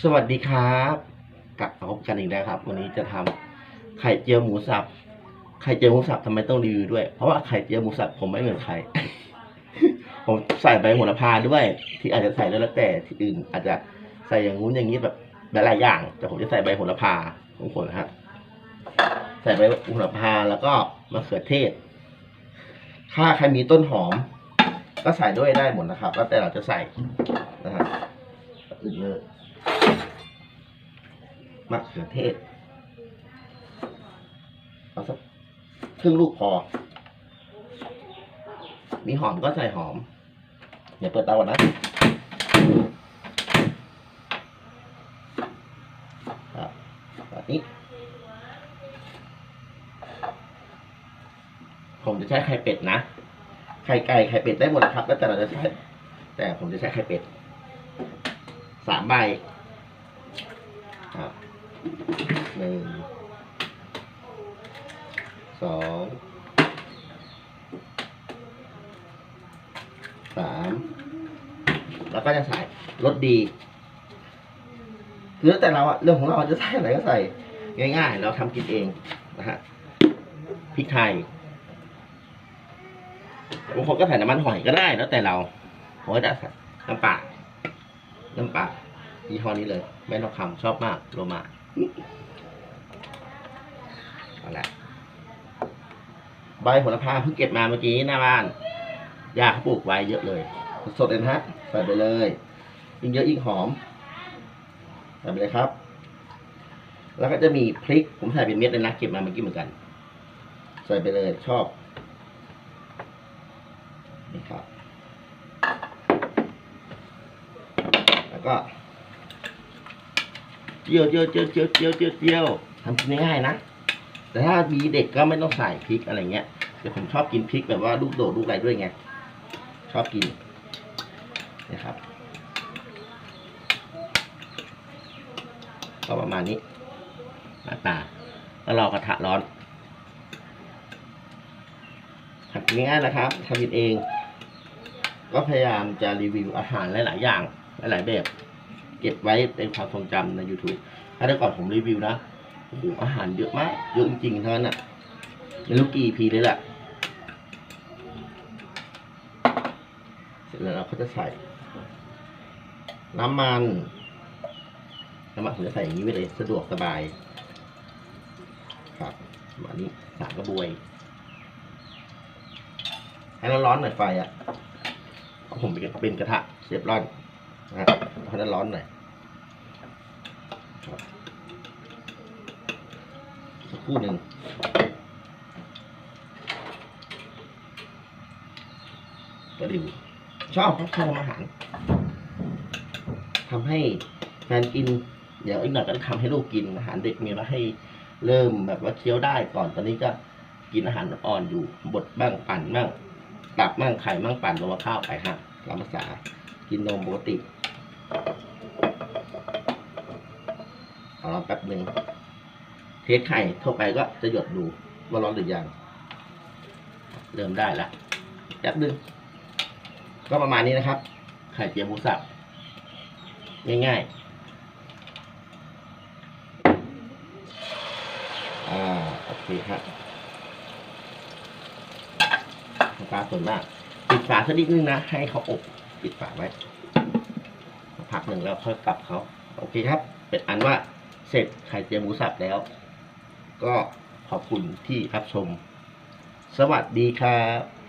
สวัสดีครับกลับมาพบกันอีกแล้วครับ วันนี้จะทำไข่เจียวหมูสับไข่เจียวหมูสับทำไมต้องรีวิวด้วย เพราะว่าไข่เจียวหมูสับผมไม่เหมือนใครผมใส่ใบโหระพาด้วย ที่อาจจะใส่แล้วแต่ที่อื่น อาจจะใส่อย่างงู้นอย่างนี้แบบหลายอย่าง แต่ผมจะใส่ใบโหระพาของผมนะฮะใส่ใบโหระพาแล้วก็มะเขือเทศ ถ้าใครมีต้นหอม ก็ใส่ด้วยได้หมดนะครับแล้วแต่เราจะใส่นะฮะอื่นเลย มะเขือเทศ เอาสักครึ่งลูกพอ มีหอมก็ใส่หอมเดี๋ยวเปิดเตาก่อนนะครับแบบนี้ ผมจะใช้ไข่เป็ดนะ ไข่ไก่ไข่เป็ดได้หมดนะครับ แล้วแต่เราจะใช้ แต่ผมจะใช้ไข่เป็ด สามใบ หนึ่งสองสามแล้วก็จะใส่รสดีคือแล้วแต่เราอะเรื่องของเราจะใส่อะไรก็ใส่ ง่าย ๆ เราทำกินเองนะฮะพริกไทยบางคนก็ใส่น้ำมันหอยก็ได้แล้วแต่เราผมก็จะใส่น้ำปลาน้ำปลายี่ห้อนี้เลยแม่นกคำชอบมากโรมา เอาละใบโหระพาเพิ่งเก็บมาเมื่อกี้หน้าบ้านยาเขาปลูกไว้เยอะเลย สดเลยนะฮะใส่ไปเลย ยิ่งเยอะยิ่งหอมใส่ไปเลยครับ แล้วก็จะมีพริก ผมใส่เป็นเม็ดเลยนะเก็บมาเมื่อกี้เหมือนกัน ใส่ไปเลยชอบ นี่ครับ แล้วก็เจียวเจียวเจียวเจียวเจียวเจียวเจียวทำกินง่ายๆนะ แต่ถ้ามีเด็กก็ไม่ต้องใส่พริกอะไรเงี้ยแต่ผมชอบกินพริกแบบว่าลูกโดดลูกอะไรด้วยไงชอบกินนะครับก็ประมาณนี้หน้าตาแล้วรอกระทะร้อนทำง่ายๆนะครับทำกินเอง ก็พยายามจะรีวิวอาหารหลายๆอย่างหลายๆแบบ เก็บไว้เป็นความทรงจำใน YouTube ถ้าแต่ก่อนผมรีวิวนะ โอ้โหอาหารเยอะมาก เยอะจริงๆทั้งนั้นอะไม่รู้กี่พีเลยแหละเสร็จแล้วเราก็จะใส่ น้ำมันน้ำมันผมจะใส่อย่างนี้ไว้เลยสะดวกสบาย ครับประมานี้สามกระบวย ให้ร้อนๆหน่อยไฟอะเพราะผมเป็นกระทะเสียบร้อนนะครับเพราะนั้ร้อนหน่อยครับสัก คู่หนึ่งก็ดิวชอบครับชอบอาหารทำให้แฟนกิน เดี๋ยวอีกหน่อยก็จะทำให้ลูกกินอาหารเด็กมีมาให้เริ่มแบบว่าเคี้ยวได้ก่อนตอนนี้ก็กินอาหารอ่อนอยู่บดบ้างปั่นบ้างตับมั่งไข่มั่งปั่นลงมาข้าวไปฮะตามภาษากินนมปกติเอาแป๊บหนึ่ง เทสไข่ทั่วไปก็จะหยดดูว่าร้อนหรือยัง เริ่มได้ล้วแป๊บนึงก็ประมาณนี้นะครับ ไข่เจียวหมูสับง่ายๆ อ่าโอเคครับปลาส่วนมาก ปิดฝาสักนิดนึงนะ ให้เขาอบ ปิดฝาไว้พักหนึ่งแล้วค่อยกลับเขา โอเคครับ เป็นอันว่าเสร็จไข่เจียวหมูสับแล้ว ก็ขอบคุณที่รับชม สวัสดีครับ